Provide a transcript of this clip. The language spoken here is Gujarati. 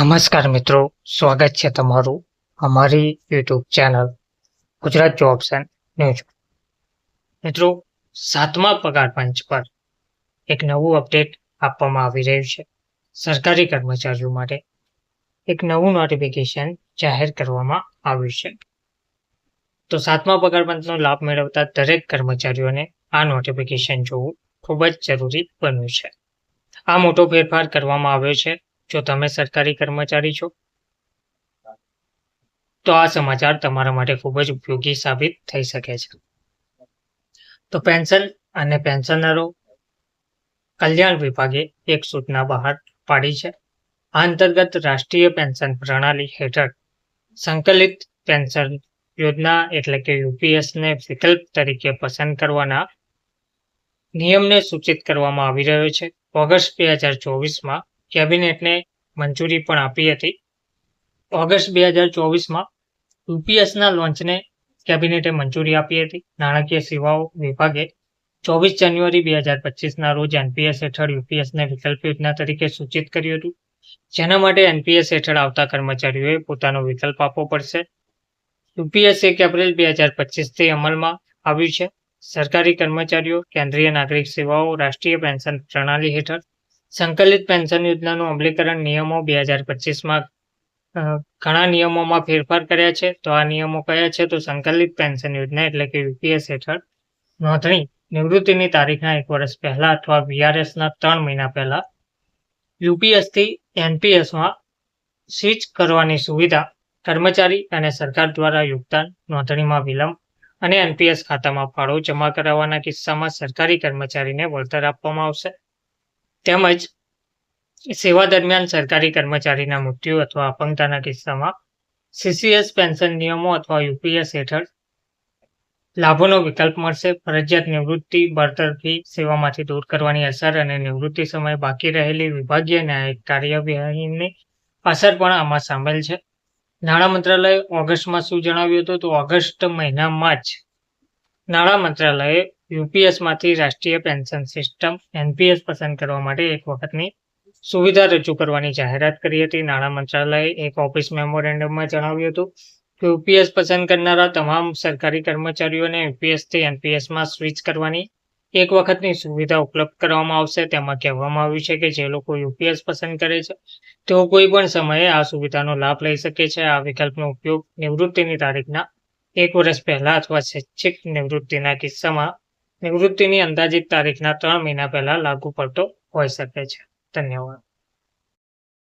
નમસ્કાર મિત્રો, સ્વાગત છે તમારું અમારી YouTube channel Gujarat jobs news. મિત્રો, સાતમા પગાર પંચ પર એક નવું અપડેટ આપવામાં આવી રહ્યું છે. સરકારી કર્મચારીઓ માટે એક નવું નોટિફિકેશન જાહેર કરવામાં આવ્યું છે. તો સાતમા પગાર પંચનો લાભ મેળવતા દરેક કર્મચારીઓને આ નોટિફિકેશન જોવું ખૂબ જ જરૂરી બન્યું છે. આ મોટો ફેરફાર કરવામાં આવ્યો છે જો તમે સરકારી કર્મચારી છો, તો આ સમાચાર તમારા માટે ખૂબ જ ઉપયોગી સાબિત થઈ શકે છે. તો પેન્શન અને પેન્શનરો કલ્યાણ વિભાગે એક સૂચના બહાર પાડી છે. આ અંતર્ગત રાષ્ટ્રીય પેન્શન પ્રણાલી હેઠળ સંકલિત પેન્શન યોજના એટલે કે યુપીએસને વિકલ્પ તરીકે પસંદ કરવાના નિયમને સૂચિત કરવામાં આવી રહ્યો છે. ઓગસ્ટ બે હજાર ચોવીસમાં કેબિનેટને મંજૂરી પણ આપી હતી. ઓગસ્ટ બે હજાર ચોવીસમાં યુપીએસના લોન્ચને કેબિનેટે મંજૂરી આપી હતી. નાણાકીય સેવાઓ વિભાગે ચોવીસ જાન્યુઆરી બે હજાર પચીસના રોજ એનપીએસ હેઠળ યુપીએસને વિકલ્પ યોજના તરીકે સૂચિત કર્યું હતું. જેના માટે એનપીએસ હેઠળ આવતા કર્મચારીઓએ પોતાનો વિકલ્પ આપવો પડશે. યુપીએસ એક એપ્રિલ બે હજાર પચીસથી અમલમાં આવ્યું છે. સરકારી કર્મચારીઓ, કેન્દ્રીય નાગરિક સેવાઓ, રાષ્ટ્રીય પેન્શન પ્રણાલી હેઠળ સંકલિત પેન્શન યોજનાનું અમલીકરણ નિયમો બે હજાર પચીસમાં ઘણા નિયમોમાં ફેરફાર કર્યા છે. તો આ નિયમો કયા છે? તો સંકલિત પેન્શન યોજના એટલે કે યુપીએસ હેઠળ નોંધણી નિવૃત્તિની તારીખના એક વર્ષ પહેલાં અથવા વીઆરએસના ત્રણ મહિના પહેલાં યુપીએસથી એનપીએસમાં સ્વિચ કરવાની સુવિધા કર્મચારી અને સરકાર દ્વારા યોગદાન નોંધણીમાં વિલંબ અને એનપીએસ ખાતામાં ફાળો જમા કરાવવાના કિસ્સામાં સરકારી કર્મચારીને વળતર આપવામાં આવશે. તેમજ સેવા દરમિયાન સરકારી કર્મચારીના મૃત્યુ અથવા અપંગતાના કિસ્સામાં સીસીએસ પેન્શન નિયમો અથવા યુપીએસ હેઠળ લાભોનો વિકલ્પ મળશે. ફરજિયાત નિવૃત્તિ બરતરફી સેવામાંથી દૂર કરવાની અસર અને નિવૃત્તિ સમયે બાકી રહેલી વિભાગીય ન્યાયિક કાર્યવાહીની અસર પણ આમાં સામેલ છે. નાણાં મંત્રાલયે ઓગસ્ટમાં શું જણાવ્યું હતું? તો ઓગસ્ટ મહિનામાં જ નાણાં મંત્રાલયે યુપીએસમાંથી રાષ્ટ્રીય પેન્શન સિસ્ટમ એનપીએસ પસંદ કરવા માટે એક વખતની સુવિધા રજૂ કરવાની જાહેરાત કરી હતી. નાણાં મંત્રાલયે એક ઓફિસ મેમોરેન્ડમમાં જણાવ્યું હતું કે યુપીએસ પસંદ કરનારા તમામ સરકારી કર્મચારીઓને યુપીએસથી એનપીએસમાં સ્વિચ કરવાની એક વખતની સુવિધા ઉપલબ્ધ કરવામાં આવશે. તેમાં કહેવામાં આવ્યું છે કે જે લોકો યુપીએસ પસંદ કરે છે, તેઓ કોઈ પણ સમયે આ સુવિધાનો લાભ લઈ શકે છે. આ વિકલ્પનો ઉપયોગ નિવૃત્તિની તારીખના એક વર્ષ પહેલા અથવા શૈક્ષિક નિવૃત્તિના કિસ્સામાં નિવૃત્તિની અંદાજિત તારીખના ત્રણ મહિના પહેલા લાગુ પડતો હોઈ શકે છે. ધન્યવાદ.